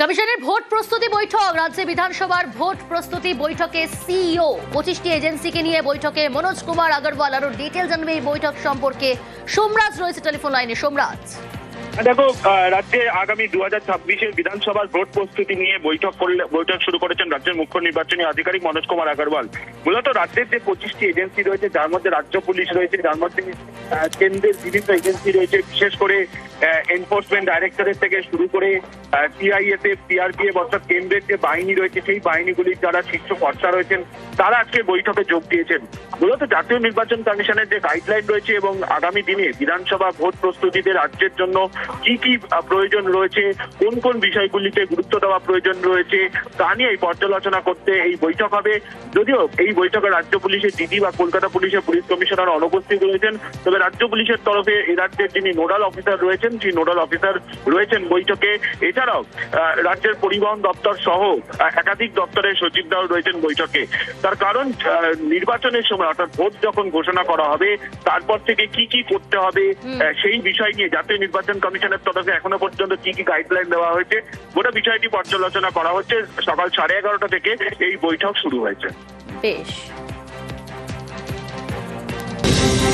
কমিশনের ভোট প্রস্তুতি বৈঠক। রাজ্যে বিধানসভার ভোট প্রস্তুতি বৈঠকে সিইও। পঁচিশটি এজেন্সিকে নিয়ে বৈঠকে মনোজ কুমার আগরওয়াল। আরও ডিটেল জানবে এই বৈঠক সম্পর্কে। সোমরাজ রয়েছে টেলিফোন লাইনে। সোমরাজ। দেখো রাজ্যে আগামী দু হাজার ছাব্বিশের বিধানসভার ভোট প্রস্তুতি নিয়ে বৈঠক করলে, বৈঠক শুরু করেছেন রাজ্যের মুখ্য নির্বাচনী আধিকারিক মনোজ কুমার আগরওয়াল। মূলত রাজ্যের যে পঁচিশটি এজেন্সি রয়েছে, যার মধ্যে রাজ্য পুলিশ রয়েছে, যার মধ্যে কেন্দ্রের বিভিন্ন এজেন্সি রয়েছে, বিশেষ করে এনফোর্সমেন্ট ডাইরেক্টরের থেকে শুরু করে সিআইএসএফ সিআরপিএফ অর্থাৎ কেন্দ্রের যে বাহিনী রয়েছে, সেই বাহিনীগুলির যারা শীর্ষ কর্তা রয়েছেন, তারা আজকে বৈঠকে যোগ দিয়েছেন। মূলত জাতীয় নির্বাচন কমিশনের যে গাইডলাইন রয়েছে এবং আগামী দিনে বিধানসভা ভোট প্রস্তুতিতে রাজ্যের জন্য কি কি প্রয়োজন রয়েছে কোন কোন বিষয়গুলিতে গুরুত্ব দেওয়া প্রয়োজন রয়েছে তা নিয়ে এই পর্যালোচনা করতে এই বৈঠক হবে। যদিও এই বৈঠকে রাজ্য পুলিশের ডিডি বা কলকাতা পুলিশের পুলিশ কমিশনার অনুপস্থিত রয়েছেন তবে রাজ্য পুলিশের তরফে এই রাজ্যের যিনি নোডাল অফিসার রয়েছেন সেই নোডাল অফিসার রয়েছেন বৈঠকে। এছাড়াও রাজ্যের পরিবহন দপ্তর সহ একাধিক দপ্তরের সচিবরাও রয়েছেন বৈঠকে। তার কারণ নির্বাচনের সময় অর্থাৎ ভোট যখন ঘোষণা করা হবে তারপর থেকে কি কি করতে হবে সেই বিষয় নিয়ে জাতীয় নির্বাচন কমিশনের তরফে এখনও পর্যন্ত কি কি গাইডলাইন দেওয়া হয়েছে, গোটা বিষয়টি পর্যালোচনা করা হচ্ছে। সকাল সাড়ে এগারোটা থেকে এই বৈঠক শুরু হয়েছে। বেশ।